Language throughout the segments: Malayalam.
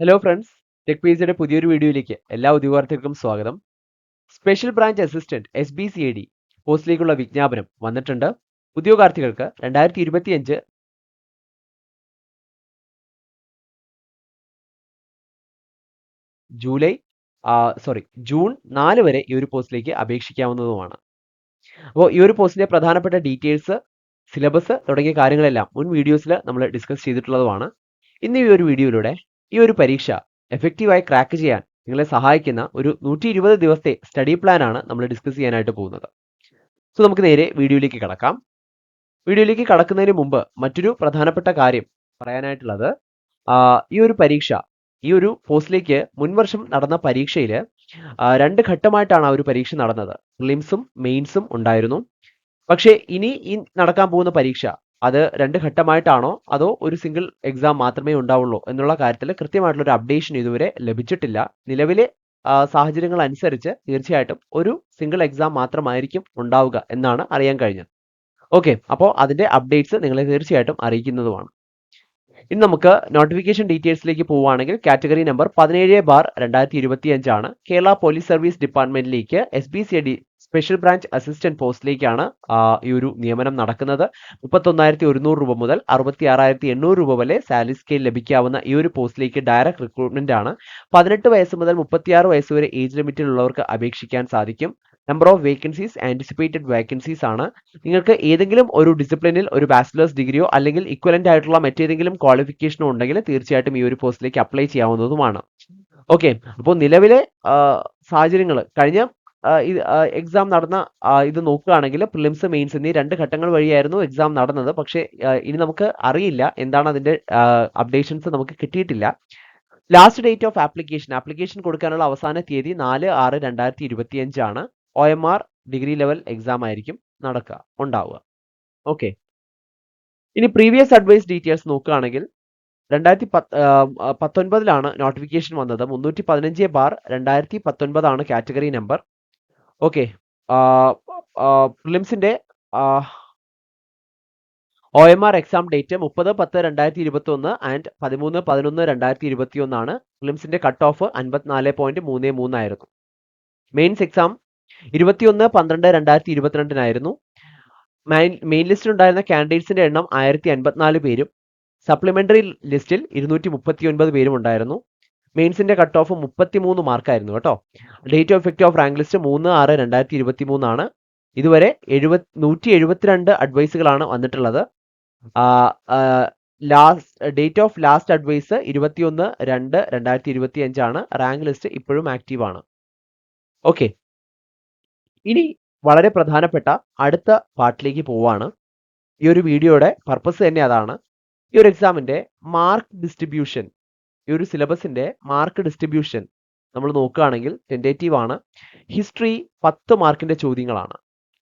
ഹലോ ഫ്രണ്ട്സ് ടെക് പീസിയുടെ പുതിയൊരു വീഡിയോയിലേക്ക് എല്ലാ ഉദ്യോഗാർത്ഥികൾക്കും സ്വാഗതം. Special branch assistant S B C I D പോസ്റ്റിലേക്കുള്ള വിജ്ഞാപനം വന്നിട്ടുണ്ട്. ഉദ്യോഗാർത്ഥികൾക്ക് രണ്ടായിരത്തി ഇരുപത്തിയഞ്ച് ജൂലൈ സോറി ജൂൺ നാല് വരെ ഈ ഒരു പോസ്റ്റിലേക്ക് അപേക്ഷിക്കാവുന്നതുമാണ്. അപ്പോൾ ഈ ഒരു പോസ്റ്റിന്റെ പ്രധാനപ്പെട്ട ഡീറ്റെയിൽസ് സിലബസ് തുടങ്ങിയ കാര്യങ്ങളെല്ലാം മുൻ വീഡിയോസിൽ നമ്മൾ ഡിസ്കസ് ചെയ്തിട്ടുള്ളതുമാണ്. ഇന്ന് ഈ ഒരു വീഡിയോയിലൂടെ ഈ ഒരു പരീക്ഷ എഫക്റ്റീവായി ക്രാക്ക് ചെയ്യാൻ നിങ്ങളെ സഹായിക്കുന്ന ഒരു നൂറ്റി ഇരുപത് ദിവസത്തെ സ്റ്റഡി പ്ലാൻ ആണ് നമ്മൾ ഡിസ്കസ് ചെയ്യാനായിട്ട് പോകുന്നത്. സോ നമുക്ക് നേരെ വീഡിയോയിലേക്ക് കടക്കാം. വീഡിയോയിലേക്ക് കടക്കുന്നതിന് മുമ്പ് മറ്റൊരു പ്രധാനപ്പെട്ട കാര്യം പറയാനായിട്ടുള്ളത് ഈ ഒരു പരീക്ഷ ഈ ഒരു പോസ്റ്റിലേക്ക് മുൻവർഷം നടന്ന പരീക്ഷയിൽ രണ്ട് ഘട്ടമായിട്ടാണ് ആ ഒരു പരീക്ഷ നടന്നത്. പ്രിലിംസും മെയിൻസും ഉണ്ടായിരുന്നു. പക്ഷേ ഇനി ഈ നടക്കാൻ പോകുന്ന പരീക്ഷ അത് രണ്ട് ഘട്ടമായിട്ടാണോ? അതോ ഒരു സിംഗിൾ എക്സാം മാത്രമേ ഉണ്ടാവുള്ളൂ എന്നുള്ള കാര്യത്തിൽ കൃത്യമായിട്ടുള്ള ഒരു അപ്ഡേഷൻ ഇതുവരെ ലഭിച്ചിട്ടില്ല. നിലവിലെ സാഹചര്യങ്ങൾ അനുസരിച്ച് തീർച്ചയായിട്ടും ഒരു സിംഗിൾ എക്സാം മാത്രമായിരിക്കും ഉണ്ടാവുക എന്നാണ് അറിയാൻ കഴിഞ്ഞത്. ഓക്കെ അപ്പോൾ അതിന്റെ അപ്ഡേറ്റ്സ് നിങ്ങളെ തീർച്ചയായിട്ടും അറിയിക്കുന്നതുമാണ്. ഇനി നമുക്ക് നോട്ടിഫിക്കേഷൻ ഡീറ്റെയിൽസിലേക്ക് പോവുകയാണെങ്കിൽ കാറ്റഗറി നമ്പർ പതിനേഴ് ബാർ രണ്ടായിരത്തി ഇരുപത്തി അഞ്ചാണ് Kerala police service ഡിപ്പാർട്ട്മെന്റിലേക്ക് S B C special branch assistant പോസ്റ്റിലേക്കാണ് ഈ ഒരു നിയമനം നടക്കുന്നത്. മുപ്പത്തൊന്നായിരത്തി ഒരുന്നൂറ് രൂപ മുതൽ അറുപത്തി ആറായിരത്തി എണ്ണൂറ് രൂപ വരെ സാലറി സ്കെയിൽ ലഭിക്കാവുന്ന ഈ ഒരു പോസ്റ്റിലേക്ക് ഡയറക്ട് റിക്രൂട്ട്മെന്റ് ആണ്. പതിനെട്ട് വയസ്സ് മുതൽ മുപ്പത്തിയാറ് വയസ്സ് വരെ ഏജ് ലിമിറ്റിലുള്ളവർക്ക് അപേക്ഷിക്കാൻ സാധിക്കും. Number of vacancies anticipated vacancies ആണ്. നിങ്ങൾക്ക് ഏതെങ്കിലും ഒരു ഡിസിപ്ലിനിൽ ഒരു ബാച്ചിലേഴ്സ് ഡിഗ്രിയോ അല്ലെങ്കിൽ ഇക്വലന്റ് ആയിട്ടുള്ള മറ്റേതെങ്കിലും ക്വാളിഫിക്കേഷനോ ഉണ്ടെങ്കിൽ തീർച്ചയായിട്ടും ഈ ഒരു പോസ്റ്റിലേക്ക് അപ്ലൈ ചെയ്യാവുന്നതുമാണ്. ഓക്കെ അപ്പോൾ നിലവിലെ സാഹചര്യങ്ങൾ കഴിഞ്ഞ എക്സാം നടന്ന ഇത് നോക്കുകയാണെങ്കിൽ പ്രിലിംസ് മെയിൻസ് എന്നീ രണ്ട് ഘട്ടങ്ങൾ വഴിയായിരുന്നു എക്സാം നടന്നത്. പക്ഷേ ഇനി നമുക്ക് അറിയില്ല എന്താണ് അതിന്റെ അപ്ഡേഷൻസ് നമുക്ക് കിട്ടിയിട്ടില്ല. Last date of application application കൊടുക്കാനുള്ള അവസാന തീയതി നാല് ആറ് രണ്ടായിരത്തി ഇരുപത്തി അഞ്ചാണ് O M R degree level exam ആയിരിക്കും നടക്കുക ഉണ്ടാവുക. ഓക്കെ ഇനി പ്രീവിയസ് അഡ്വൈസ് ഡീറ്റെയിൽസ് നോക്കുകയാണെങ്കിൽ രണ്ടായിരത്തി പത്തൊൻപതിലാണ് നോട്ടിഫിക്കേഷൻ വന്നത്. മുന്നൂറ്റി പതിനഞ്ച് ബാർ രണ്ടായിരത്തി പത്തൊൻപതാണ് category number okay. പ്രിലിംസിന്റെ O M R exam date മുപ്പത് പത്ത് രണ്ടായിരത്തി ഇരുപത്തി ഒന്ന് ആൻഡ് പതിമൂന്ന് പതിനൊന്ന് രണ്ടായിരത്തി ഇരുപത്തി ഒന്നാണ് പ്രിലിംസിന്റെ കട്ട് ഓഫ് അൻപത്തിനാല് പോയിന്റ് മൂന്ന് മൂന്നായിരുന്നു മെയിൻസ് എക്സാം ഇരുപത്തിയൊന്ന് പന്ത്രണ്ട് രണ്ടായിരത്തി ഇരുപത്തിരണ്ടിനായിരുന്നു മെയിൻ മെയിൻ ലിസ്റ്റിൽ ഉണ്ടായിരുന്ന കാൻഡിഡേറ്റ്സിന്റെ എണ്ണം ആയിരത്തി അൻപത്തിനാല് പേരും. സപ്ലിമെന്ററി ലിസ്റ്റിൽ ഇരുന്നൂറ്റി മുപ്പത്തി ഒൻപത് പേരും ഉണ്ടായിരുന്നു. മെയിൻസിന്റെ കട്ട് ഓഫ് മുപ്പത്തിമൂന്ന് മാർക്കായിരുന്നു കേട്ടോ. Date of effect of rank list മൂന്ന് ആറ് രണ്ടായിരത്തി ഇരുപത്തി മൂന്നാണ് ഇതുവരെ എഴുപത് നൂറ്റി എഴുപത്തിരണ്ട് അഡ്വൈസുകളാണ് വന്നിട്ടുള്ളത് last date of last advice ഇരുപത്തിയൊന്ന് രണ്ട് രണ്ടായിരത്തി ഇരുപത്തി അഞ്ചാണ് റാങ്ക് ലിസ്റ്റ് ഇപ്പോഴും ആക്റ്റീവ് ആണ്. ഓക്കെ ഇനി വളരെ പ്രധാനപ്പെട്ട അടുത്ത പാർട്ടിലേക്ക് പോവാണ്. ഈ ഒരു വീഡിയോയുടെ പർപ്പസ് തന്നെ അതാണ്. ഈ ഒരു എക്സാമിന്റെ മാർക്ക് ഡിസ്ട്രിബ്യൂഷൻ ഈ ഒരു സിലബസിന്റെ മാർക്ക് ഡിസ്ട്രിബ്യൂഷൻ നമ്മൾ നോക്കുകയാണെങ്കിൽ ടെന്റേറ്റീവ് ആണ്. ഹിസ്റ്ററി പത്ത് മാർക്കിന്റെ ചോദ്യങ്ങളാണ്.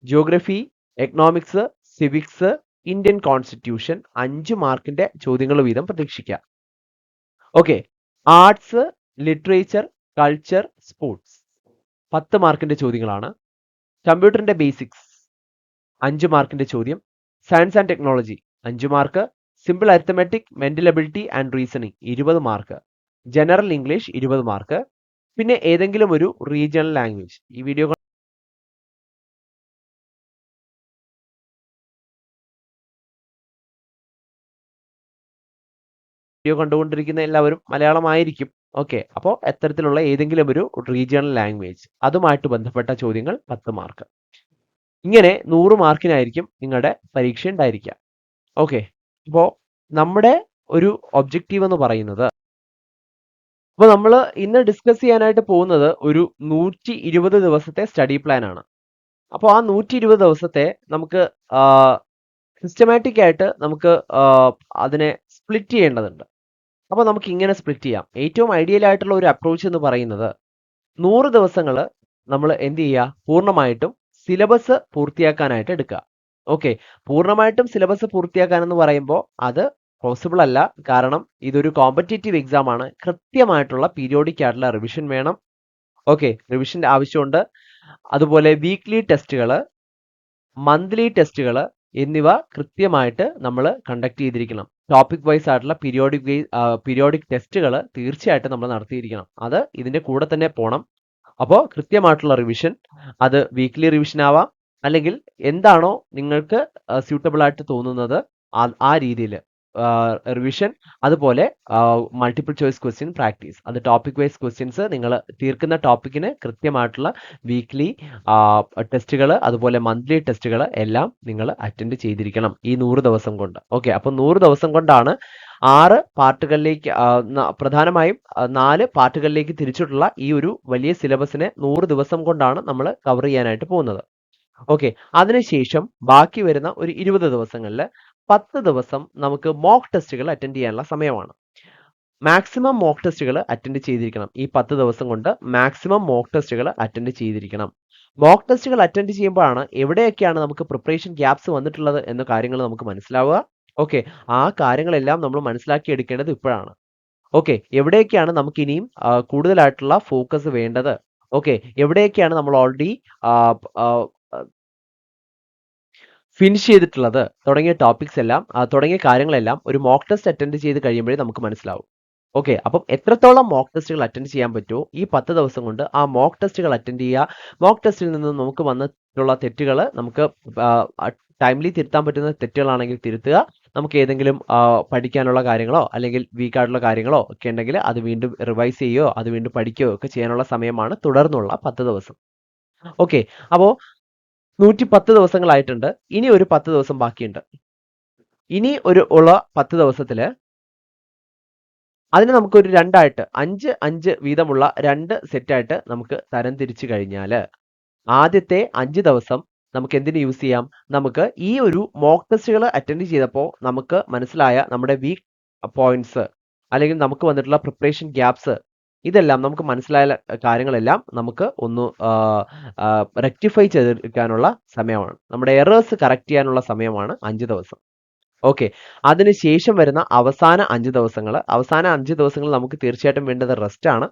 Geography economics civics Indian constitution അഞ്ച് മാർക്കിന്റെ ചോദ്യങ്ങൾ വീതം പ്രതീക്ഷിക്കാം okay arts literature culture sports പത്ത് മാർക്കിന്റെ ചോദ്യങ്ങളാണ്. കമ്പ്യൂട്ടറിന്റെ ബേസിക്സ് അഞ്ച് മാർക്കിന്റെ ചോദ്യം. സയൻസ് ആൻഡ് ടെക്നോളജി അഞ്ച് mark simple arithmetic mental ability and reasoning ഇരുപത് മാർക്ക് ജനറൽ ഇംഗ്ലീഷ് ഇരുപത് മാർക്ക് പിന്നെ ഏതെങ്കിലും ഒരു റീജിയണൽ ലാംഗ്വേജ് ഈ വീഡിയോ വീഡിയോ കണ്ടുകൊണ്ടിരിക്കുന്ന എല്ലാവരും മലയാളമായിരിക്കും. ഓക്കെ അപ്പോൾ എത്തരത്തിലുള്ള ഏതെങ്കിലും ഒരു റീജിയണൽ ലാംഗ്വേജ് അതുമായിട്ട് ബന്ധപ്പെട്ട ചോദ്യങ്ങൾ പത്ത് മാർക്ക് ഇങ്ങനെ നൂറ് മാർക്കിനായിരിക്കും നിങ്ങളുടെ പരീക്ഷ ഉണ്ടായിരിക്കുക. ഓക്കെ അപ്പോൾ നമ്മുടെ ഒരു ഒബ്ജക്റ്റീവ് എന്ന് പറയുന്നത് അപ്പോൾ നമ്മൾ ഇന്ന് ഡിസ്കസ് ചെയ്യാനായിട്ട് പോകുന്നത് ഒരു നൂറ്റി ഇരുപത് ദിവസത്തെ സ്റ്റഡി പ്ലാൻ ആണ്. അപ്പോൾ ആ നൂറ്റി ഇരുപത് ദിവസത്തെ നമുക്ക് സിസ്റ്റമാറ്റിക് ആയിട്ട് നമുക്ക് അതിനെ സ്പ്ലിറ്റ് ചെയ്യേണ്ടതുണ്ട്. അപ്പോൾ നമുക്ക് ഇങ്ങനെ സ്പ്ലിറ്റ് ചെയ്യാം. ഏറ്റവും ഐഡിയൽ ആയിട്ടുള്ള ഒരു അപ്രോച്ച് എന്ന് പറയുന്നത് നൂറ് ദിവസങ്ങൾ നമ്മൾ എന്ത് ചെയ്യുക? പൂർണമായിട്ടും സിലബസ് പൂർത്തിയാക്കാനായിട്ട് എടുക്കുക. ഓക്കെ പൂർണമായിട്ടും സിലബസ് പൂർത്തിയാക്കാനെന്ന് പറയുമ്പോൾ അത് പോസിബിൾ അല്ല. കാരണം ഇതൊരു കോമ്പറ്റേറ്റീവ് എക്സാം ആണ്. കൃത്യമായിട്ടുള്ള പീരിയോഡിക് ആയിട്ടുള്ള റിവിഷൻ വേണം. ഓക്കെ റിവിഷന്റെ ആവശ്യമുണ്ട്. അതുപോലെ വീക്ക്ലി ടെസ്റ്റുകൾ മന്ത്ലി ടെസ്റ്റുകൾ എന്നിവ കൃത്യമായിട്ട് നമ്മൾ കണ്ടക്ട് ചെയ്തിരിക്കണം. ടോപ്പിക് വൈസ് ആയിട്ടുള്ള പീരിയോഡിക് പീരിയോഡിക് ടെസ്റ്റുകൾ തീർച്ചയായിട്ടും നമ്മൾ നടത്തിയിരിക്കണം. അത് ഇതിന്റെ കൂടെ തന്നെ പോകണം അപ്പോൾ കൃത്യമായിട്ടുള്ള റിവിഷൻ അത് വീക്ക്ലി റിവിഷൻ ആവാം. അല്ലെങ്കിൽ എന്താണോ നിങ്ങൾക്ക് സ്യൂട്ടബിൾ ആയിട്ട് തോന്നുന്നത് ആ- രീതിയിൽ. റിവിഷൻ അതുപോലെ മൾട്ടിപ്പിൾ ചോയ്സ് ക്വസ്റ്റ്യൻ പ്രാക്ടീസ് അത് ടോപ്പിക് വൈസ് ക്വസ്റ്റ്യൻസ് നിങ്ങൾ തീർക്കുന്ന ടോപ്പിക്കിന് കൃത്യമായിട്ടുള്ള വീക്ക്ലി ടെസ്റ്റുകൾ അതുപോലെ മന്ത്ലി ടെസ്റ്റുകൾ എല്ലാം നിങ്ങൾ അറ്റൻഡ് ചെയ്തിരിക്കണം ഈ നൂറ് ദിവസം കൊണ്ട്. ഓക്കെ അപ്പോൾ നൂറ് ദിവസം കൊണ്ടാണ് ആറ് പാർട്ടുകളിലേക്ക് പ്രധാനമായും നാല് പാർട്ടുകളിലേക്ക് തിരിച്ചിട്ടുള്ള ഈ ഒരു വലിയ സിലബസിനെ നൂറ് ദിവസം കൊണ്ടാണ് നമ്മൾ കവർ ചെയ്യാനായിട്ട് പോകുന്നത്. ഓക്കെ അതിനുശേഷം ബാക്കി വരുന്ന ഒരു ഇരുപത് ദിവസങ്ങളിൽ പത്ത് ദിവസം നമുക്ക് മോക്ക് ടെസ്റ്റുകൾ അറ്റൻഡ് ചെയ്യാനുള്ള സമയമാണ്. മാക്സിമം മോക്ക് ടെസ്റ്റുകൾ അറ്റൻഡ് ചെയ്തിരിക്കണം. ഈ പത്ത് ദിവസം കൊണ്ട് മാക്സിമം മോക്ക് ടെസ്റ്റുകൾ അറ്റൻഡ് ചെയ്തിരിക്കണം. മോക്ക് ടെസ്റ്റുകൾ അറ്റൻഡ് ചെയ്യുമ്പോഴാണ് എവിടെയൊക്കെയാണ് നമുക്ക് പ്രിപ്പറേഷൻ ഗ്യാപ്സ് വന്നിട്ടുള്ളത് എന്ന കാര്യങ്ങൾ നമുക്ക് മനസ്സിലാവുക. ഓക്കെ ആ കാര്യങ്ങളെല്ലാം നമ്മൾ മനസ്സിലാക്കി എടുക്കേണ്ടത് ഇപ്പോഴാണ്. ഓക്കെ എവിടെയൊക്കെയാണ് നമുക്ക് ഇനിയും കൂടുതലായിട്ടുള്ള ഫോക്കസ് വേണ്ടത്? ഓക്കെ എവിടെയൊക്കെയാണ് നമ്മൾ ഓൾറെഡി ഫിനിഷ് ചെയ്തിട്ടുള്ളത് തുടങ്ങിയ ടോപ്പിക്സ് എല്ലാം തുടങ്ങിയ കാര്യങ്ങളെല്ലാം ഒരു മോക്ക് ടെസ്റ്റ് അറ്റൻഡ് ചെയ്ത് കഴിയുമ്പോഴേ നമുക്ക് മനസ്സിലാവും. ഓക്കെ അപ്പം എത്രത്തോളം മോക്ക് ടെസ്റ്റുകൾ അറ്റൻഡ് ചെയ്യാൻ പറ്റുമോ? ഈ പത്ത് ദിവസം കൊണ്ട് ആ മോക്ക് ടെസ്റ്റുകൾ അറ്റൻഡ് ചെയ്യുക മോക്ക് ടെസ്റ്റിൽ നിന്ന് നമുക്ക് വന്നിട്ടുള്ള തെറ്റുകൾ നമുക്ക് ടൈംലി തിരുത്താൻ പറ്റുന്ന തെറ്റുകളാണെങ്കിൽ തിരുത്തുക. നമുക്ക് ഏതെങ്കിലും പഠിക്കാനുള്ള കാര്യങ്ങളോ അല്ലെങ്കിൽ വീക്കായിട്ടുള്ള കാര്യങ്ങളോ ഒക്കെ ഉണ്ടെങ്കിൽ അത് വീണ്ടും റിവൈസ് ചെയ്യുകയോ അത് വീണ്ടും പഠിക്കുകയോ ഒക്കെ ചെയ്യാനുള്ള സമയമാണ് തുടർന്നുള്ള പത്ത് ദിവസം. ഓക്കെ അപ്പോൾ നൂറ്റി പത്ത് ദിവസങ്ങളായിട്ടുണ്ട്. ഇനി ഒരു പത്ത് ദിവസം ബാക്കിയുണ്ട്. ഇനി ഒരു ഉള്ള പത്ത് ദിവസത്തിൽ അതിന് നമുക്കൊരു രണ്ടായിട്ട് അഞ്ച് അഞ്ച് വീതമുള്ള രണ്ട് സെറ്റായിട്ട് നമുക്ക് തരം തിരിച്ചു കഴിഞ്ഞാൽ ആദ്യത്തെ അഞ്ച് ദിവസം നമുക്ക് എന്തിനു യൂസ് ചെയ്യാം? നമുക്ക് ഈ ഒരു മോക്ക് ടെസ്റ്റുകൾ അറ്റൻഡ് ചെയ്തപ്പോൾ നമുക്ക് മനസ്സിലായ നമ്മുടെ വീക്ക് പോയിന്റ്സ് അല്ലെങ്കിൽ നമുക്ക് വന്നിട്ടുള്ള പ്രിപ്പറേഷൻ ഗ്യാപ്സ് ഇതെല്ലാം നമുക്ക് മനസ്സിലായ കാര്യങ്ങളെല്ലാം നമുക്ക് ഒന്ന് റെക്ടിഫൈ ചെയ്തെടുക്കാനുള്ള സമയമാണ്. നമ്മുടെ എറേഴ്സ് കറക്റ്റ് ചെയ്യാനുള്ള സമയമാണ് അഞ്ച് ദിവസം. ഓക്കെ അതിനുശേഷം വരുന്ന അവസാന അഞ്ച് ദിവസങ്ങൾ അവസാന അഞ്ച് ദിവസങ്ങൾ നമുക്ക് തീർച്ചയായിട്ടും വേണ്ടത് റെസ്റ്റ് ആണ്.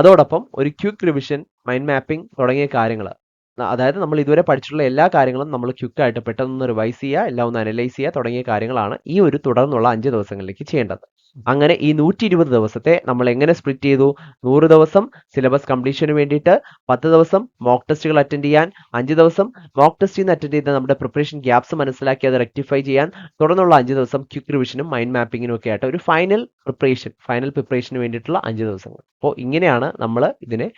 അതോടൊപ്പം ഒരു ക്വിക്ക് റിവിഷൻ മൈൻഡ് മാപ്പിംഗ് തുടങ്ങിയ കാര്യങ്ങൾ അതായത് നമ്മൾ ഇതുവരെ പഠിച്ചിട്ടുള്ള എല്ലാ കാര്യങ്ങളും നമ്മൾ ക്വിക്കായിട്ട് പെട്ടെന്ന് റിവൈസ് ചെയ്യുക എല്ലാം ഒന്ന് അനലൈസ് ചെയ്യുക തുടങ്ങിയ കാര്യങ്ങളാണ് ഈ ഒരു തുടർന്നുള്ള അഞ്ച് ദിവസങ്ങളിലേക്ക് ചെയ്യേണ്ടത്. അങ്ങനെ ഈ നൂറ്റി ഇരുപത് ദിവസത്തെ നമ്മൾ എങ്ങനെ സ്പ്ലിറ്റ് ചെയ്തു? നൂറ് ദിവസം സിലബസ് കംപ്ലീഷന് വേണ്ടിയിട്ട് പത്ത് ദിവസം മോക്ക് ടെസ്റ്റുകൾ അറ്റൻഡ് ചെയ്യാൻ അഞ്ച് ദിവസം മോക്ക് ടെസ്റ്റിൽ നിന്ന് അറ്റൻഡ് ചെയ്ത നമ്മുടെ പ്രിപ്പറേഷൻ ഗ്യാപ്സ് മനസ്സിലാക്കി അത് റെക്ടിഫൈ ചെയ്യാൻ തുടർന്നുള്ള അഞ്ച് ദിവസം ക്വിക്ക് റിവിഷനും മൈൻഡ് മാപ്പിങ്ങിനും ഒക്കെ ആയിട്ട് ഒരു ഫൈനൽ പ്രിപ്പറേഷൻ ഫൈനൽ പ്രിപ്പറേഷന് വേണ്ടിയിട്ടുള്ള അഞ്ച് ദിവസങ്ങൾ. അപ്പോൾ ഇങ്ങനെയാണ് നമ്മൾ ഇതിനെ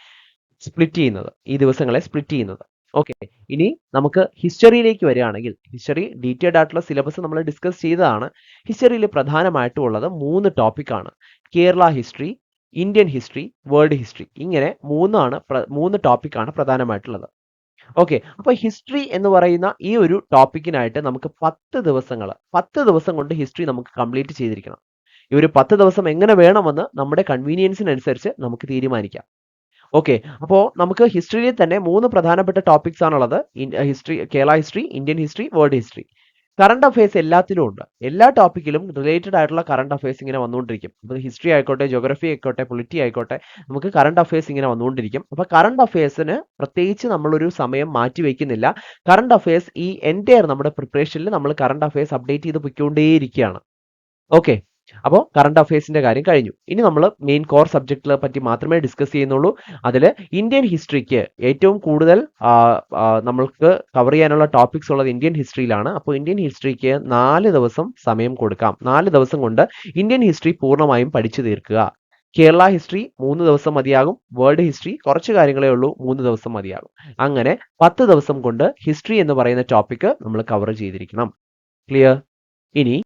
സ്പ്ലിറ്റ് ചെയ്യുന്നത് ഈ ദിവസങ്ങളെ സ്പ്ലിറ്റ് ചെയ്യുന്നത്. ഓക്കെ ഇനി നമുക്ക് ഹിസ്റ്ററിയിലേക്ക് വരികയാണെങ്കിൽ ഹിസ്റ്ററി ഡീറ്റെയിൽഡ് ആയിട്ടുള്ള സിലബസ് നമ്മൾ ഡിസ്കസ് ചെയ്തതാണ്. ഹിസ്റ്ററിയിൽ പ്രധാനമായിട്ടും ഉള്ളത് മൂന്ന് ടോപ്പിക്കാണ് Kerala history Indian history world history ഇങ്ങനെ മൂന്നാണ് മൂന്ന് ടോപ്പിക്കാണ് പ്രധാനമായിട്ടുള്ളത്. ഓക്കെ അപ്പൊ ഹിസ്റ്ററി എന്ന് പറയുന്ന ഈ ഒരു ടോപ്പിക്കിനായിട്ട് നമുക്ക് പത്ത് ദിവസങ്ങൾ പത്ത് ദിവസം കൊണ്ട് ഹിസ്റ്ററി നമുക്ക് കംപ്ലീറ്റ് ചെയ്തിരിക്കണം. ഈ ഒരു പത്ത് ദിവസം എങ്ങനെ വേണമെന്ന് നമ്മുടെ കൺവീനിയൻസിനനുസരിച്ച് നമുക്ക് തീരുമാനിക്കാം. ഓക്കെ അപ്പോൾ നമുക്ക് ഹിസ്റ്ററിയിൽ തന്നെ മൂന്ന് പ്രധാനപ്പെട്ട ടോപ്പിക്സ് ആണുള്ളത്. History Kerala history Indian history world history current affairs എല്ലാത്തിലും ഉണ്ട്. എല്ലാ ടോപ്പിക്കിലും റിലേറ്റഡ് ആയിട്ടുള്ള കറണ്ട് അഫയേഴ്സ് ഇങ്ങനെ വന്നുകൊണ്ടിരിക്കും. അപ്പോൾ ഹിസ്റ്ററി ആയിക്കോട്ടെ ജോഗ്രഫി ആയിക്കോട്ടെ പൊളിറ്റി ആയിക്കോട്ടെ നമുക്ക് കറണ്ട് അഫയേഴ്സ് ഇങ്ങനെ വന്നുകൊണ്ടിരിക്കും. അപ്പോൾ കറണ്ട് അഫയേഴ്സിന് പ്രത്യേകിച്ച് നമ്മളൊരു സമയം മാറ്റി വയ്ക്കുന്നില്ല. കറണ്ട് അഫയേഴ്സ് ഈ എന്റെ നമ്മുടെ പ്രിപ്പറേഷനിൽ നമ്മൾ കറണ്ട് അഫയേഴ്സ് അപ്ഡേറ്റ് ചെയ്ത് പൊയ്ക്കൊണ്ടേയിരിക്കുകയാണ്. ഓക്കെ അപ്പോൾ കറണ്ട് അഫയേഴ്സിന്റെ കാര്യം കഴിഞ്ഞു. ഇനി നമ്മൾ മെയിൻ കോർ സബ്ജക്റ്റിനെ പറ്റി മാത്രമേ ഡിസ്കസ് ചെയ്യുന്നുള്ളൂ. അതിൽ ഇന്ത്യൻ ഹിസ്റ്ററിക്ക് ഏറ്റവും കൂടുതൽ നമ്മൾക്ക് കവർ ചെയ്യാനുള്ള ടോപ്പിക്സ് ഉള്ളത് ഇന്ത്യൻ ഹിസ്റ്ററിയിലാണ് അപ്പോൾ ഇന്ത്യൻ ഹിസ്റ്ററിക്ക് നാല് ദിവസം സമയം കൊടുക്കാം. നാല് ദിവസം കൊണ്ട് ഇന്ത്യൻ ഹിസ്റ്ററി പൂർണമായും പഠിച്ചു തീർക്കുക. കേരള ഹിസ്റ്ററി മൂന്ന് ദിവസം മതിയാകും. വേൾഡ് ഹിസ്റ്ററി കുറച്ച് കാര്യങ്ങളേ ഉള്ളൂ മൂന്ന് ദിവസം മതിയാകും. അങ്ങനെ പത്ത് ദിവസം കൊണ്ട് ഹിസ്റ്ററി എന്ന് പറയുന്ന ടോപ്പിക്ക് നമ്മൾ കവർ ചെയ്തിരിക്കണം. ക്ലിയർ ഇനി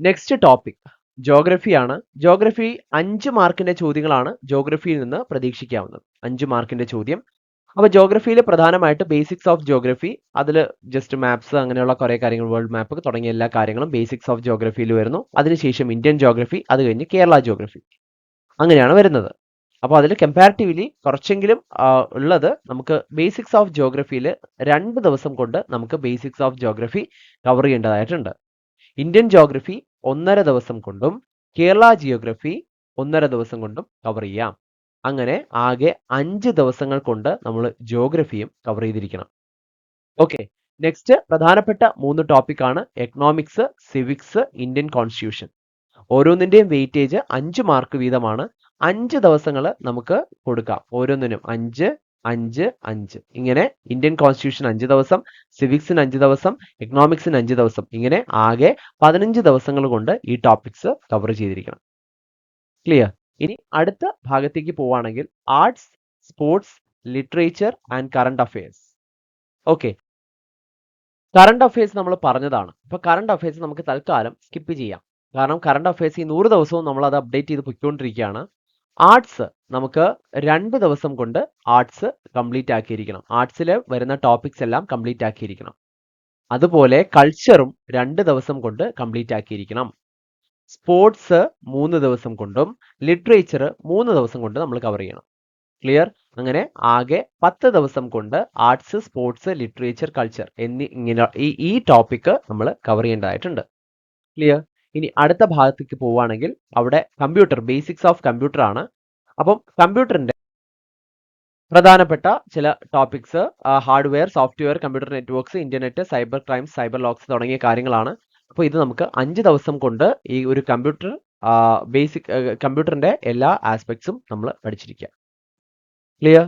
നെക്സ്റ്റ് ടോപ്പിക് ജോഗ്രഫിയാണ് ജോഗ്രഫി അഞ്ച് മാർക്കിന്റെ ചോദ്യങ്ങളാണ് ജോഗ്രഫിയിൽ നിന്ന് പ്രതീക്ഷിക്കാവുന്നത്. അഞ്ച് മാർക്കിന്റെ ചോദ്യം. അപ്പോൾ ജോഗ്രഫിയിൽ പ്രധാനമായിട്ട് ബേസിക്സ് ഓഫ് ജോഗ്രഫി അതിൽ ജസ്റ്റ് മാപ്സ് അങ്ങനെയുള്ള കുറേ കാര്യങ്ങൾ വേൾഡ് മാപ്പ് തുടങ്ങിയ എല്ലാ കാര്യങ്ങളും ബേസിക്സ് ഓഫ് ജോഗ്രഫിയിൽ വരുന്നു. അതിനുശേഷം ഇന്ത്യൻ ജോഗ്രഫി അത് കഴിഞ്ഞ് കേരള ജോഗ്രഫി അങ്ങനെയാണ് വരുന്നത്. അപ്പോൾ അതിൽ കമ്പാരിറ്റീവ്ലി കുറച്ചെങ്കിലും ഉള്ളത് നമുക്ക് ബേസിക്സ് ഓഫ് ജോഗ്രഫിയിൽ രണ്ട് ദിവസം കൊണ്ട് നമുക്ക് ബേസിക്സ് ഓഫ് ജോഗ്രഫി കവർ ചെയ്യേണ്ടതായിട്ടുണ്ട്. ഇന്ത്യൻ ജോഗ്രഫി ഒന്നര ദിവസം കൊണ്ടും കേരള ജിയോഗ്രഫി ഒന്നര ദിവസം കൊണ്ടും കവർ ചെയ്യാം. അങ്ങനെ ആകെ അഞ്ച് ദിവസങ്ങൾ കൊണ്ട് നമ്മൾ ജിയോഗ്രഫിയും കവർ ചെയ്തിരിക്കണം. ഓക്കെ നെക്സ്റ്റ് പ്രധാനപ്പെട്ട മൂന്ന് ടോപ്പിക്കാണ് എക്കണോമിക്സ് സിവിക്സ് ഇന്ത്യൻ കോൺസ്റ്റിറ്റ്യൂഷൻ ഓരോന്നിന്റെയും വെയിറ്റേജ് അഞ്ച് മാർക്ക് വീതമാണ്. അഞ്ച് ദിവസങ്ങൾ നമുക്ക് കൊടുക്കാം. ഓരോന്നിനും അഞ്ച് അഞ്ച് അഞ്ച്. ഇങ്ങനെ ഇന്ത്യൻ കോൺസ്റ്റിറ്റ്യൂഷൻ അഞ്ച് ദിവസം സിവിക്സിന് അഞ്ച് ദിവസം എക്കണോമിക്സിന് അഞ്ച് ദിവസം. ഇങ്ങനെ ആകെ പതിനഞ്ച് ദിവസങ്ങൾ കൊണ്ട് ഈ ടോപ്പിക്സ് കവർ ചെയ്തിരിക്കണം. ക്ലിയർ ഇനി അടുത്ത ഭാഗത്തേക്ക് പോവുകയാണെങ്കിൽ arts sports literature and current affairs okay current affairs നമ്മൾ പറഞ്ഞതാണ്. അപ്പൊ കറണ്ട് അഫയേഴ്സ് നമുക്ക് തൽക്കാലം സ്കിപ്പ് ചെയ്യാം. കാരണം കറണ്ട് അഫയേഴ്സ് ഈ നൂറ് ദിവസവും നമ്മൾ അത് അപ്ഡേറ്റ് ചെയ്ത് പൊയ്ക്കൊണ്ടിരിക്കുകയാണ്. ആർട്സ് നമുക്ക് രണ്ട് ദിവസം കൊണ്ട് ആർട്സ് കംപ്ലീറ്റ് ആക്കിയിരിക്കണം. ആർട്സിൽ വരുന്ന ടോപ്പിക്സ് എല്ലാം കംപ്ലീറ്റ് ആക്കിയിരിക്കണം. അതുപോലെ കൾച്ചറും രണ്ട് ദിവസം കൊണ്ട് കംപ്ലീറ്റ് ആക്കിയിരിക്കണം. സ്പോർട്സ് മൂന്ന് ദിവസം കൊണ്ടും ലിറ്ററേച്ചർ മൂന്ന് ദിവസം കൊണ്ട് നമ്മൾ കവർ ചെയ്യണം. ക്ലിയർ അങ്ങനെ ആകെ പത്ത് ദിവസം കൊണ്ട് ആർട്സ് സ്പോർട്സ് ലിറ്ററേച്ചർ കൾച്ചർ എന്നീ ഇങ്ങനെ ഈ ടോപ്പിക്ക് നമ്മൾ കവർ ചെയ്യേണ്ടതായിട്ടുണ്ട്. ക്ലിയർ ഇനി അടുത്ത ഭാഗത്തേക്ക് പോവുകയാണെങ്കിൽ അവിടെ കമ്പ്യൂട്ടർ ബേസിക്സ് ഓഫ് കമ്പ്യൂട്ടർ ആണ്. അപ്പം കമ്പ്യൂട്ടറിന്റെ പ്രധാനപ്പെട്ട ചില topics hardware software computer networks internet cyber crimes cyber laws തുടങ്ങിയ കാര്യങ്ങളാണ്. അപ്പോൾ ഇത് നമുക്ക് അഞ്ച് ദിവസം കൊണ്ട് ഈ ഒരു കമ്പ്യൂട്ടർ ബേസിക് കമ്പ്യൂട്ടറിന്റെ എല്ലാ ആസ്പെക്ട്സും നമ്മൾ പഠിച്ചിരിക്കുക ക്ലിയർ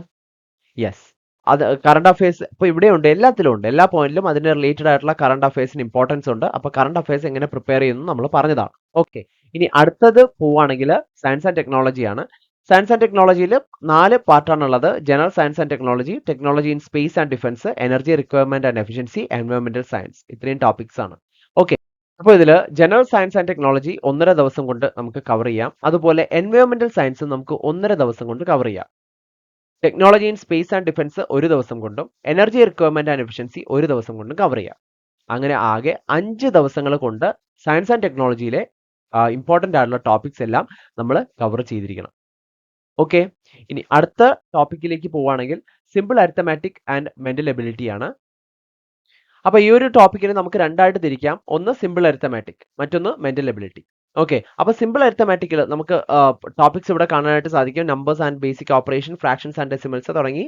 യെസ് അത് കറണ്ട് അഫയേഴ്സ് ഇപ്പോൾ ഇവിടെയുണ്ട് എല്ലാത്തിലും ഉണ്ട്. എല്ലാ പോയിന്റിലും അതിന് റിലേറ്റഡ് ആയിട്ടുള്ള കറണ്ട് അഫയേഴ്സിന് ഇമ്പോർട്ടൻസ് ഉണ്ട്. അപ്പോൾ കറണ്ട് അഫയേഴ്സ് എങ്ങനെ പ്രിപ്പയർ ചെയ്യുന്നു നമ്മൾ പറഞ്ഞതാണ്. ഓക്കെ ഇനി അടുത്തത് പോവുകയാണെങ്കിൽ സയൻസ് ആൻഡ് ടെക്നോളജിയാണ് സയൻസ് ആൻഡ് ടെക്നോളജിയിൽ നാല് പാർട്ടാണ് ഉള്ളത് general science and technology technology in space and defence energy requirement and efficiency എൻവയോൺമെന്റൽ science ഇത്രയും ടോപ്പിക്സ് ആണ്. ഓക്കെ അപ്പോൾ ഇതിൽ ജനറൽ സയൻസ് ആൻഡ് ടെക്നോളജി ഒന്നര ദിവസം കൊണ്ട് നമുക്ക് കവർ ചെയ്യാം. അതുപോലെ എൻവയോൺമെന്റൽ സയൻസ് നമുക്ക് ഒന്നര ദിവസം കൊണ്ട് കവർ ചെയ്യാം. Technology in space and defence ഒരു ദിവസം കൊണ്ടും എനർജി റിക്വയർമെന്റ് ആൻഡ് എഫിഷ്യൻസി ഒരു ദിവസം കൊണ്ടും കവർ ചെയ്യാം. അങ്ങനെ ആകെ അഞ്ച് ദിവസങ്ങൾ കൊണ്ട് സയൻസ് ആൻഡ് ടെക്നോളജിയിലെ ഇമ്പോർട്ടന്റ് ആയിട്ടുള്ള ടോപ്പിക്സ് എല്ലാം നമ്മൾ കവർ ചെയ്തിരിക്കണം. ഓക്കെ ഇനി അടുത്ത ടോപ്പിക്കിലേക്ക് പോവുകയാണെങ്കിൽ simple arithmetic and mental ability ആണ്. അപ്പോൾ ഈ ഒരു ടോപ്പിക്കിനെ നമുക്ക് രണ്ടായിട്ട് തിരിക്കാം. ഒന്ന് സിമ്പിൾ അരിത്തമാറ്റിക് മറ്റൊന്ന് മെന്റൽ എബിലിറ്റി ഓക്കെ അപ്പൊ സിമ്പിൾ അരിത്തമാറ്റിക്കൽ നമുക്ക് ടോപ്പിക്സ് ഇവിടെ കാണാനായിട്ട് സാധിക്കും. Numbers and basic operation fractions and decimals തുടങ്ങി.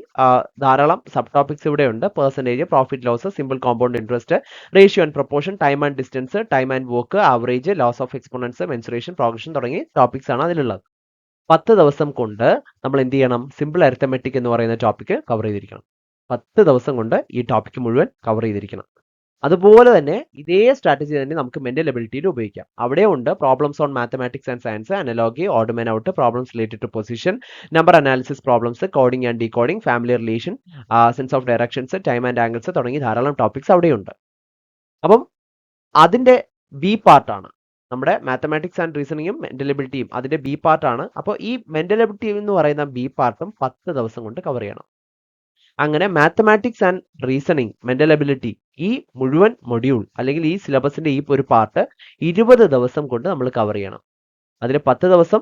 ധാരാളം സബ് ടോപ്പിക്സ് ഇവിടെ ഉണ്ട്. Percentage profit loss simple compound interest ratio and proportion time and distance time and work average laws of exponents mensuration progression തുടങ്ങി ടോപ്പിക്സ് ആണ് അതിലുള്ളത്. പത്ത് ദിവസം കൊണ്ട് നമ്മൾ എന്ത് ചെയ്യണം? സിമ്പിൾ അരിത്തമെറ്റിക് എന്ന് പറയുന്ന ടോപ്പിക് കവർ ചെയ്തിരിക്കണം. പത്ത് ദിവസം കൊണ്ട് ഈ ടോപ്പിക് മുഴുവൻ കവർ ചെയ്തിരിക്കണം. അതുപോലെ തന്നെ ഇതേ സ്ട്രാറ്റജി തന്നെ നമുക്ക് മെന്റൽ എബിലിറ്റിയിൽ ഉപയോഗിക്കാം. അവിടെ ഉണ്ട് problems on mathematics and science analogy odd man out problems related to position number analysis problems coding and decoding family relation sense of directions time and angles തുടങ്ങി ധാരാളം ടോപ്പിക്സ് അവിടെയുണ്ട്. അപ്പം അതിന്റെ ബി പാർട്ടാണ് നമ്മുടെ മാത്തമാറ്റിക്സ് ആൻഡ് റീസണിങ്ങും മെന്റൽ എബിലിറ്റിയും അതിന്റെ ബി പാർട്ടാണ് അപ്പോൾ ഈ മെന്റൽ എബിലിറ്റി എന്ന് പറയുന്ന ബി പാർട്ടും പത്ത് ദിവസം കൊണ്ട് കവർ ചെയ്യണം. അങ്ങനെ mathematics and reasoning mental ability ഈ മുഴുവൻ മൊഡ്യൂൾ അല്ലെങ്കിൽ ഈ സിലബസിന്റെ ഈ ഒരു പാർട്ട് ഇരുപത് ദിവസം കൊണ്ട് നമ്മൾ കവർ ചെയ്യണം. അതിൽ പത്ത് ദിവസം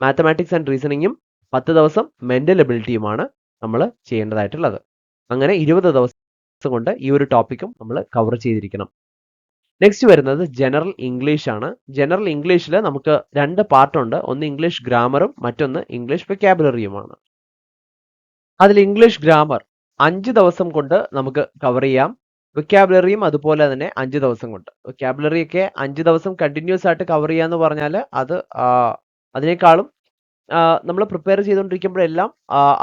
മാത്തമാറ്റിക്സ് ആൻഡ് റീസണിങ്ങും പത്ത് ദിവസം മെന്റൽ എബിലിറ്റിയുമാണ് നമ്മൾ ചെയ്യേണ്ടതായിട്ടുള്ളത്. അങ്ങനെ ഇരുപത് ദിവസം കൊണ്ട് ഈ ഒരു ടോപ്പിക്കും നമ്മൾ കവർ ചെയ്തിരിക്കണം. നെക്സ്റ്റ് വരുന്നത് ജനറൽ ഇംഗ്ലീഷ് ആണ്. ജനറൽ ഇംഗ്ലീഷിൽ നമുക്ക് രണ്ട് പാർട്ടുണ്ട് ഒന്ന് ഇംഗ്ലീഷ് ഗ്രാമറും മറ്റൊന്ന് ഇംഗ്ലീഷ് വെക്കാബുലറിയുമാണ് അതിൽ ഇംഗ്ലീഷ് ഗ്രാമർ അഞ്ച് ദിവസം കൊണ്ട് നമുക്ക് കവർ ചെയ്യാം. വെക്കാബുലറിയും അതുപോലെ തന്നെ അഞ്ച് ദിവസം കൊണ്ട്. വെക്കാബുലറി ഒക്കെ അഞ്ച് ദിവസം കണ്ടിന്യൂസ് ആയിട്ട് കവർ ചെയ്യാന്ന് പറഞ്ഞാൽ അത് അതിനേക്കാളും നമ്മൾ പ്രിപ്പയർ ചെയ്തുകൊണ്ടിരിക്കുമ്പോഴെല്ലാം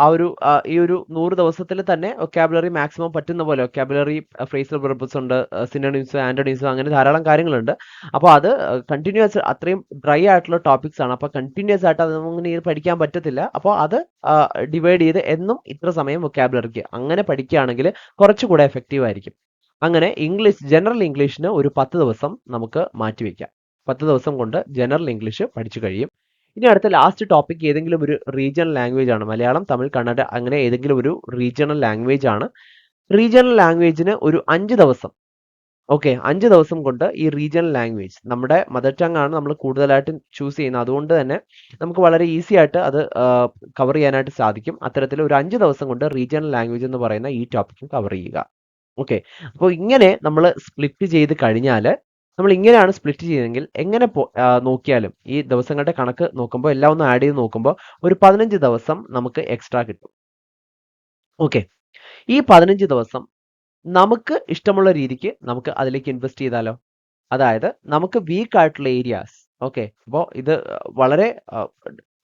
ആ ഒരു ഈ ഒരു നൂറ് ദിവസത്തിൽ തന്നെ ഒക്കാബുലറി മാക്സിമം പറ്റുന്ന പോലെ ഒക്കാബുലറി ഫ്രേസൽ വെർബസ് ഉണ്ട് സിനോണിംസ് ആന്റണീസ് അങ്ങനെ ധാരാളം കാര്യങ്ങളുണ്ട്. അപ്പോൾ അത് കണ്ടിന്യൂസ് അത്രയും ഡ്രൈ ആയിട്ടുള്ള ടോപ്പിക്സ് ആണ്. അപ്പോൾ കണ്ടിന്യൂസ് ആയിട്ട് അത് നമുക്ക് പഠിക്കാൻ പറ്റത്തില്ല. അപ്പോൾ അത് ഡിവൈഡ് ചെയ്ത് എന്നും ഇത്ര സമയം ഒക്കാബുലറിക്ക് അങ്ങനെ പഠിക്കുകയാണെങ്കിൽ കുറച്ചുകൂടെ എഫക്റ്റീവ് ആയിരിക്കും. അങ്ങനെ ഇംഗ്ലീഷ് ജനറൽ ഇംഗ്ലീഷിന് ഒരു പത്ത് ദിവസം നമുക്ക് മാറ്റിവെക്കാം പത്ത് ദിവസം കൊണ്ട് ജനറൽ ഇംഗ്ലീഷ് പഠിച്ചു കഴിയും. ഇനി അടുത്ത ലാസ്റ്റ് ടോപ്പിക് ഏതെങ്കിലും ഒരു റീജിയണൽ ലാംഗ്വേജ് ആണ്. മലയാളം തമിഴ് കന്നഡ അങ്ങനെ ഏതെങ്കിലും ഒരു റീജിയണൽ ലാംഗ്വേജ് ആണ്. റീജിയണൽ ലാംഗ്വേജിന് ഒരു അഞ്ച് ദിവസം. ഓക്കെ അഞ്ച് ദിവസം കൊണ്ട് ഈ റീജിയണൽ ലാംഗ്വേജ് നമ്മുടെ മദർ ടങ് ആണ് നമ്മൾ കൂടുതലായിട്ട് ചൂസ് ചെയ്യുന്നത്. അതുകൊണ്ട് തന്നെ നമുക്ക് വളരെ ഈസി ആയിട്ട് അത് കവർ ചെയ്യാനായിട്ട് സാധിക്കും. അത്തരത്തിൽ ഒരു അഞ്ച് ദിവസം കൊണ്ട് റീജിയണൽ ലാംഗ്വേജ് എന്ന് പറയുന്ന ഈ ടോപ്പിക്കും കവർ ചെയ്യുക. ഓക്കെ അപ്പോൾ ഇങ്ങനെ നമ്മൾ സ്പ്ലിറ്റ് ചെയ്ത് കഴിഞ്ഞാൽ നമ്മൾ ഇങ്ങനെയാണ് സ്പ്ലിറ്റ് ചെയ്തെങ്കിൽ എങ്ങനെ നോക്കിയാലും ഈ ദിവസങ്ങളുടെ കണക്ക് നോക്കുമ്പോൾ എല്ലാം ഒന്ന് ആഡ് ചെയ്ത് നോക്കുമ്പോൾ ഒരു പതിനഞ്ച് ദിവസം നമുക്ക് എക്സ്ട്രാ കിട്ടും. ഓക്കെ ഈ പതിനഞ്ച് ദിവസം നമുക്ക് ഇഷ്ടമുള്ള രീതിക്ക് നമുക്ക് അതിലേക്ക് ഇൻവെസ്റ്റ് ചെയ്താലോ? അതായത് നമുക്ക് വീക്ക് ആയിട്ടുള്ള ഏരിയാസ് ഓക്കെ അപ്പോൾ ഇത് വളരെ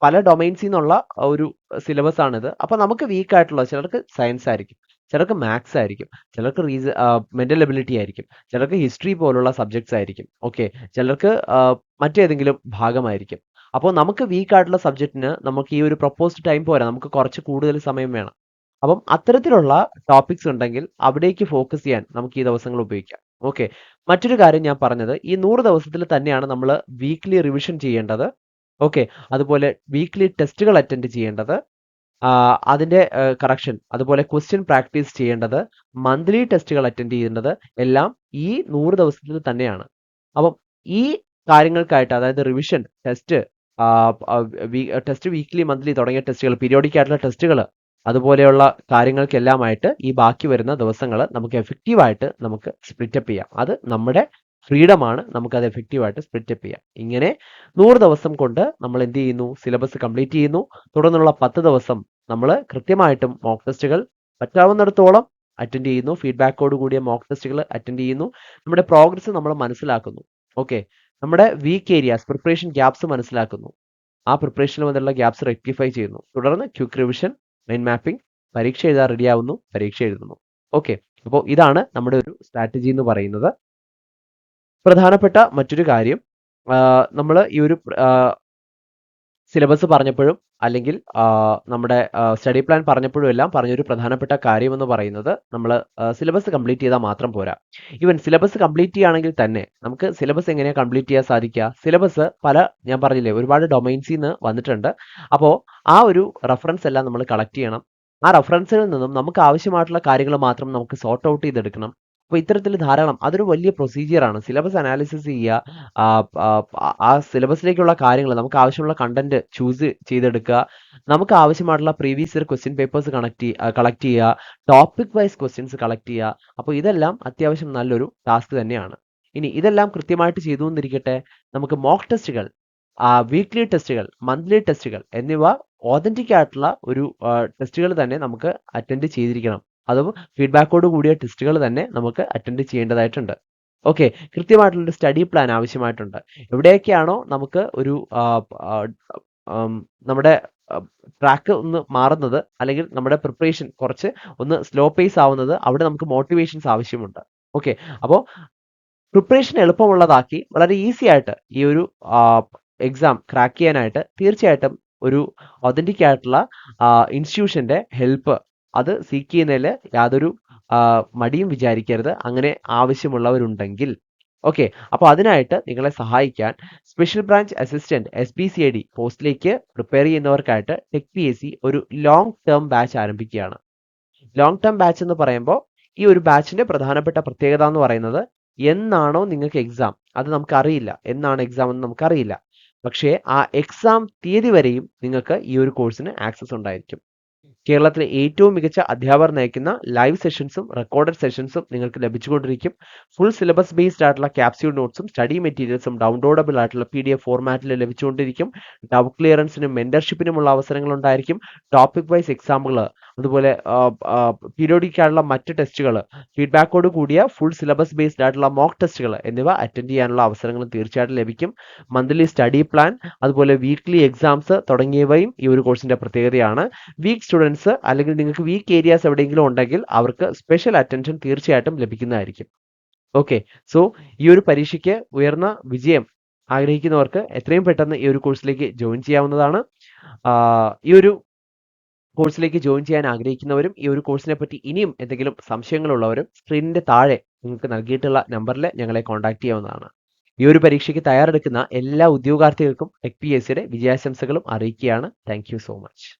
പല ഡൊമൈൻസിൽ നിന്നുള്ള ഒരു സിലബസ് ആണിത്. അപ്പോൾ നമുക്ക് വീക്ക് ആയിട്ടുള്ള ചിലർക്ക് സയൻസ് ആയിരിക്കും. ചിലർക്ക് മാത്സ് ആയിരിക്കും ചിലർക്ക് റീസ മെന്റൽ എബിലിറ്റി ആയിരിക്കും ചിലർക്ക് ഹിസ്റ്ററി പോലുള്ള സബ്ജക്ട്സ് ആയിരിക്കും ഓക്കെ ചിലർക്ക് മറ്റേതെങ്കിലും ഭാഗമായിരിക്കും. അപ്പോൾ നമുക്ക് വീക്ക് ആയിട്ടുള്ള സബ്ജക്റ്റിന് നമുക്ക് ഈ ഒരു പ്രൊപ്പോസ്ഡ് ടൈം പോരാ നമുക്ക് കുറച്ച് കൂടുതൽ സമയം വേണം. അപ്പം അത്തരത്തിലുള്ള ടോപ്പിക്സ് ഉണ്ടെങ്കിൽ അവിടേക്ക് ഫോക്കസ് ചെയ്യാൻ നമുക്ക് ഈ ദിവസങ്ങൾ ഉപയോഗിക്കാം ഓക്കെ മറ്റൊരു കാര്യം ഞാൻ പറഞ്ഞത് ഈ നൂറ് ദിവസത്തിൽ തന്നെയാണ് നമ്മൾ വീക്ക്ലി റിവിഷൻ ചെയ്യേണ്ടത് ഓക്കെ അതുപോലെ വീക്ക്ലി ടെസ്റ്റുകൾ അറ്റൻഡ് ചെയ്യേണ്ടത് അതിന്റെ കറക്ഷൻ അതുപോലെ ക്വസ്റ്റ്യൻ പ്രാക്ടീസ് ചെയ്യേണ്ടത് മന്ത്ലി ടെസ്റ്റുകൾ അറ്റൻഡ് ചെയ്യേണ്ടത് എല്ലാം ഈ നൂറ് ദിവസത്തിൽ തന്നെയാണ്. അപ്പം ഈ കാര്യങ്ങൾക്കായിട്ട് അതായത് revision test test weekly monthly തുടങ്ങിയ ടെസ്റ്റുകൾ പീരിയോഡിക് ആയിട്ടുള്ള ടെസ്റ്റുകൾ അതുപോലെയുള്ള കാര്യങ്ങൾക്കെല്ലാമായിട്ട് ഈ ബാക്കി വരുന്ന ദിവസങ്ങൾ നമുക്ക് എഫക്റ്റീവായിട്ട് നമുക്ക് സ്പ്ലിറ്റപ്പ് ചെയ്യാം. അത് നമ്മുടെ ഫ്രീഡമാണ് അത് എഫക്റ്റീവായിട്ട് സ്പ്ലിറ്റപ്പ് ചെയ്യാം. ഇങ്ങനെ നൂറ് ദിവസം കൊണ്ട് നമ്മൾ എന്ത് ചെയ്യുന്നു? സിലബസ് കംപ്ലീറ്റ് ചെയ്യുന്നു. തുടർന്നുള്ള പത്ത് ദിവസം നമ്മൾ കൃത്യമായിട്ടും മോക്ക് ടെസ്റ്റുകൾ പറ്റാവുന്നിടത്തോളം അറ്റൻഡ് ചെയ്യുന്നു. ഫീഡ്ബാക്കോട് കൂടിയ മോക്ക് ടെസ്റ്റുകൾ അറ്റൻഡ് ചെയ്യുന്നു. നമ്മുടെ പ്രോഗ്രസ് നമ്മൾ മനസ്സിലാക്കുന്നു. ഓക്കെ നമ്മുടെ വീക്ക് ഏരിയാസ് പ്രിപ്പറേഷൻ ഗ്യാപ്സ് മനസ്സിലാക്കുന്നു. ആ പ്രിപ്പറേഷനിൽ മുതലുള്ള ഗ്യാപ്സ് റെക്ടിഫൈ ചെയ്യുന്നു. തുടർന്ന് ക്യൂക്ക് റിവിഷൻ മൈൻഡ് മാപ്പിംഗ് പരീക്ഷ എഴുതാൻ റെഡി ആവുന്നു പരീക്ഷ എഴുതുന്നു. ഓക്കെ അപ്പോൾ ഇതാണ് നമ്മുടെ ഒരു സ്ട്രാറ്റജി എന്ന് പറയുന്നത്. പ്രധാനപ്പെട്ട മറ്റൊരു കാര്യം നമ്മൾ ഈ ഒരു സിലബസ് പറഞ്ഞപ്പോഴും അല്ലെങ്കിൽ നമ്മുടെ സ്റ്റഡി പ്ലാൻ പറഞ്ഞപ്പോഴും എല്ലാം പറഞ്ഞൊരു പ്രധാനപ്പെട്ട കാര്യം എന്ന് പറയുന്നത് നമ്മൾ സിലബസ് കംപ്ലീറ്റ് ചെയ്താൽ മാത്രം പോരാ. ഈവൻ സിലബസ് കംപ്ലീറ്റ് ചെയ്യുകയാണെങ്കിൽ തന്നെ നമുക്ക് സിലബസ് എങ്ങനെയാണ് കംപ്ലീറ്റ് ചെയ്യാൻ സാധിക്കുക? സിലബസ് പല ഞാൻ പറഞ്ഞില്ലേ ഒരുപാട് ഡൊമൈൻസിൽ നിന്ന് വന്നിട്ടുണ്ട്. അപ്പോൾ ആ ഒരു റെഫറൻസ് എല്ലാം നമ്മൾ കളക്ട് ചെയ്യണം. ആ റെഫറൻസിൽ നിന്നും നമുക്ക് ആവശ്യമായിട്ടുള്ള കാര്യങ്ങൾ മാത്രം നമുക്ക് സോർട്ട് ഔട്ട് ചെയ്തെടുക്കണം. അപ്പോൾ ഇത്തരത്തിൽ ധാരാളം അതൊരു വലിയ പ്രൊസീജിയർ ആണ്. സിലബസ് അനാലിസിസ് ചെയ്യുക ആ, സിലബസിലേക്കുള്ള കാര്യങ്ങൾ നമുക്ക് ആവശ്യമുള്ള കണ്ടന്റ് ചൂസ് ചെയ്തെടുക്കുക നമുക്ക് ആവശ്യമായിട്ടുള്ള previous year question papers connect collect ചെയ്യുക ടോപ്പിക് വൈസ് ക്വസ്റ്റ്യൻസ് കളക്ട് ചെയ്യുക. അപ്പോൾ ഇതെല്ലാം അത്യാവശ്യം നല്ലൊരു ടാസ്ക് തന്നെയാണ്. ഇനി ഇതെല്ലാം കൃത്യമായിട്ട് ചെയ്തു എന്നിരിക്കട്ടെ നമുക്ക് മോക്ക് ടെസ്റ്റുകൾ വീക്ക്ലി ടെസ്റ്റുകൾ മന്ത്ലി ടെസ്റ്റുകൾ എന്നിവ ഓതന്റിക് ആയിട്ടുള്ള ഒരു ടെസ്റ്റുകൾ തന്നെ നമുക്ക് അറ്റൻഡ് ചെയ്തിരിക്കണം. അതും ഫീഡ്ബാക്കോട് കൂടിയ ടെസ്റ്റുകൾ തന്നെ നമുക്ക് അറ്റൻഡ് ചെയ്യേണ്ടതായിട്ടുണ്ട്. ഓക്കെ കൃത്യമായിട്ടുള്ളൊരു സ്റ്റഡി പ്ലാൻ ആവശ്യമായിട്ടുണ്ട്. എവിടെയൊക്കെയാണോ നമുക്ക് ഒരു നമ്മുടെ ട്രാക്ക് ഒന്ന് മാറുന്നത് അല്ലെങ്കിൽ നമ്മുടെ പ്രിപ്പറേഷൻ കുറച്ച് ഒന്ന് സ്ലോ പേസ് ആവുന്നത് അവിടെ നമുക്ക് മോട്ടിവേഷൻസ് ആവശ്യമുണ്ട്. ഓക്കെ അപ്പോൾ പ്രിപ്പറേഷൻ എളുപ്പമുള്ളതാക്കി വളരെ ഈസി ആയിട്ട് ഈ ഒരു എക്സാം ക്രാക്ക് ചെയ്യാനായിട്ട് തീർച്ചയായിട്ടും ഒരു ഒതന്റിക് ആയിട്ടുള്ള ഇൻസ്റ്റിറ്റ്യൂഷന്റെ ഹെൽപ്പ് അത് സീക്ക് ചെയ്യുന്നതിൽ യാതൊരു മടിയും വിചാരിക്കരുത്. അങ്ങനെ ആവശ്യമുള്ളവരുണ്ടെങ്കിൽ. ഓക്കെ അപ്പോൾ അതിനായിട്ട് നിങ്ങളെ സഹായിക്കാൻ special branch assistant S B C I D പോസ്റ്റിലേക്ക് പ്രിപ്പയർ ചെയ്യുന്നവർക്കായിട്ട് ടെക് പി എസ് സി ഒരു ലോങ് ടേം ബാച്ച് ആരംഭിക്കുകയാണ്. ലോങ് ടേം ബാച്ച് എന്ന് പറയുമ്പോൾ ഈ ഒരു ബാച്ചിന്റെ പ്രധാനപ്പെട്ട പ്രത്യേകത എന്ന് പറയുന്നത് എന്നാണോ നിങ്ങൾക്ക് എക്സാം അത് നമുക്കറിയില്ല. എന്നാണ് എക്സാം എന്ന് നമുക്കറിയില്ല. പക്ഷേ ആ എക്സാം തീയതി വരെയും നിങ്ങൾക്ക് ഈ ഒരു കോഴ്സിന് ആക്സസ് ഉണ്ടായിരിക്കും. കേരളത്തിലെ ഏറ്റവും മികച്ച അധ്യാപകർ നയിക്കുന്ന ലൈവ് സെഷൻസും റെക്കോർഡഡ് സെഷൻസും നിങ്ങൾക്ക് ലഭിച്ചുകൊണ്ടിരിക്കും. ഫുൾ സിലബസ് ബേസ്ഡ് ആയിട്ടുള്ള ക്യാപ്സ്യൂൾ നോട്ട്സും സ്റ്റഡി മെറ്റീരിയൽസും ഡൗൺലോഡബിൾ ആയിട്ടുള്ള പി ഡി എഫ് ഫോർമാറ്റിൽ ലഭിച്ചുകൊണ്ടിരിക്കും ഡൗട്ട് ക്ലിയറൻസിനും മെന്റർഷിപ്പിനുമുള്ള അവസരങ്ങൾ ഉണ്ടായിരിക്കും. ടോപ്പിക് വൈസ് എക്സാമ്പിൾ അതുപോലെ പീരിയോഡിക് ആയിട്ടുള്ള മറ്റ് ടെസ്റ്റുകൾ ഫീഡ്ബാക്കോട് കൂടിയ ഫുൾ സിലബസ് ബേസ്ഡ് ആയിട്ടുള്ള മോക്ക് ടെസ്റ്റുകൾ എന്നിവ അറ്റൻഡ് ചെയ്യാനുള്ള അവസരങ്ങളും തീർച്ചയായിട്ടും ലഭിക്കും. മന്ത്ലി സ്റ്റഡി പ്ലാൻ അതുപോലെ വീക്ക്ലി എക്സാംസ് തുടങ്ങിയവയും ഈ ഒരു കോഴ്സിന്റെ പ്രത്യേകതയാണ്. വീക്ക് സ്റ്റുഡൻസ് അല്ലെങ്കിൽ നിങ്ങൾക്ക് വീക്ക് ഏരിയാസ് എവിടെയെങ്കിലും ഉണ്ടെങ്കിൽ അവർക്ക് സ്പെഷ്യൽ അറ്റൻഷൻ തീർച്ചയായിട്ടും ലഭിക്കുന്നതായിരിക്കും. ഓക്കെ സോ ഈ ഒരു പരീക്ഷയ്ക്ക് ഉയർന്ന വിജയം ആഗ്രഹിക്കുന്നവർക്ക് എത്രയും പെട്ടെന്ന് ഈ ഒരു കോഴ്സിലേക്ക് ജോയിൻ ചെയ്യാവുന്നതാണ്. ഈ ഒരു കോഴ്സിലേക്ക് ജോയിൻ ചെയ്യാൻ ആഗ്രഹിക്കുന്നവരും ഈ ഒരു കോഴ്സിനെ പറ്റി ഇനിയും എന്തെങ്കിലും സംശയങ്ങളുള്ളവരും സ്ക്രീനിന്റെ താഴെ നിങ്ങൾക്ക് നൽകിയിട്ടുള്ള നമ്പറിൽ ഞങ്ങളെ കോൺടാക്ട് ചെയ്യാവുന്നതാണ്. ഈ ഒരു പരീക്ഷയ്ക്ക് തയ്യാറെടുക്കുന്ന എല്ലാ ഉദ്യോഗാർത്ഥികൾക്കും ടെക് പി എസ് സിയുടെ വിജയാശംസകളും അറിയിക്കുകയാണ്. Thank so much